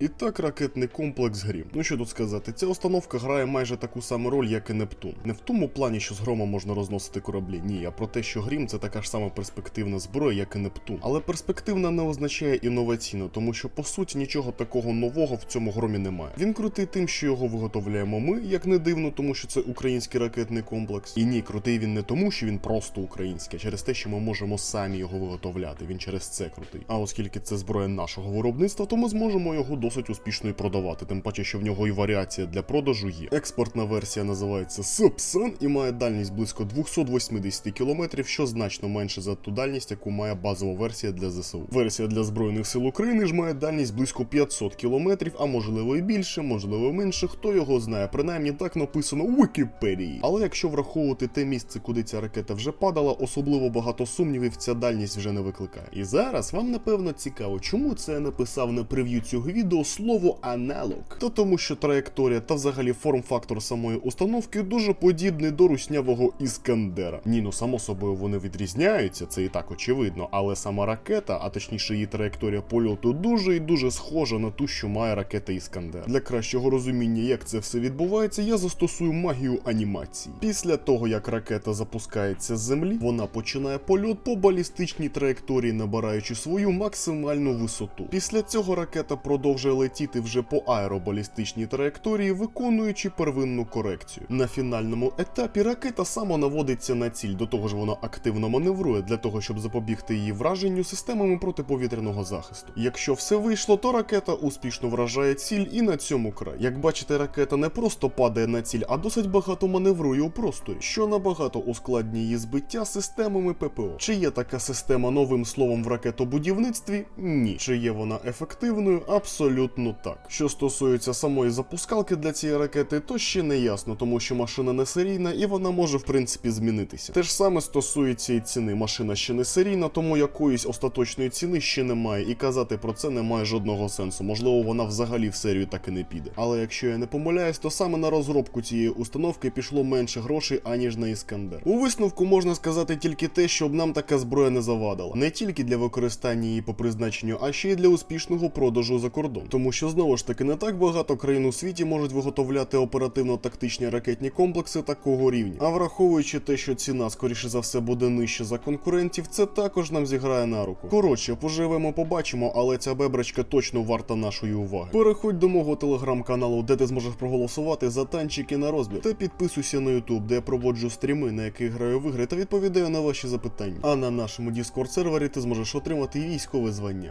І так ракетний комплекс Грім. Ну що тут сказати, ця установка грає майже таку саму роль, як і Нептун. Не в тому плані, що з грома можна розносити кораблі, ні, а про те, що Грім це така ж сама перспективна зброя, як і Нептун. Але перспективна не означає інноваційно, тому що по суті нічого такого нового в цьому громі немає. Він крутий тим, що його виготовляємо ми, як не дивно, тому що це український ракетний комплекс. І ні, крутий він не тому, що він просто український, а через те, що ми можемо самі його виготовляти. Він через це крутий. А оскільки це зброя нашого виробництва, то ми зможемо його досить успішно і продавати. Тим паче, що в нього і варіація для продажу є. Експортна версія називається Subsun і має дальність близько 280 км, що значно менше за ту дальність, яку має базова версія для ЗСУ. Версія для Збройних сил України ж має дальність близько 500 км, а можливо і більше, можливо менше. Хто його знає, принаймні так написано у Вікіпедії. Але якщо враховувати те місце, куди ця ракета вже падала, особливо багато сумнівів ця дальність вже не викликає. І зараз вам напевно цікаво, чому це я написав на прев'ю цього відео слово аналог. То тому, що траєкторія та взагалі форм-фактор самої установки дуже подібний до руснявого Іскандера. Ні, ну само собою вони відрізняються, це і так очевидно, але сама ракета, а точніше її траєкторія польоту, дуже і дуже схожа на ту, що має ракета Іскандер. Для кращого розуміння, як це все відбувається, я застосую магію анімації. Після того, як ракета запускається з землі, вона починає польот по балістичній траєкторії, набираючи свою максимальну висоту. Після цього ракета продовжує летіти вже по аеробалістичній траєкторії, виконуючи первинну корекцію. На фінальному етапі ракета самонаводиться на ціль, до того ж вона активно маневрує для того, щоб запобігти її враженню системами протиповітряного захисту. Якщо все вийшло, то ракета успішно вражає ціль і на цьому край. Як бачите, ракета не просто падає на ціль, а досить багато маневрує у просторі, що набагато ускладнює її збиття системами ППО. Чи є така система новим словом в ракетобудівництві? Ні. Чи є вона ефективною? Абсолютно так. Що стосується самої запускалки для цієї ракети, то ще не ясно, тому що машина не серійна і вона може в принципі змінитися. Те ж саме стосується і ціни. Машина ще не серійна, тому якоїсь остаточної ціни ще немає, і казати про це немає жодного сенсу. Можливо, вона взагалі в серію так і не піде. Але якщо я не помиляюсь, то саме на розробку цієї установки пішло менше грошей, аніж на Іскандер. У висновку можна сказати тільки те, щоб нам така зброя не завадила, не тільки для використання її по призначенню, а ще й для успішного продажу за кордон. Тому що знову ж таки не так багато країн у світі можуть виготовляти оперативно-тактичні ракетні комплекси такого рівня. А враховуючи те, що ціна скоріше за все буде нижча за конкурентів, це також нам зіграє на руку. Коротше, поживемо, побачимо, але ця бебрачка точно варта нашої уваги. Переходь до мого телеграм-каналу, де ти зможеш проголосувати за танчики на розбір, та підписуйся на YouTube, де я проводжу стріми, на яких граю в ігри та відповідаю на ваші запитання. А на нашому Discord сервері ти зможеш отримати військове звання.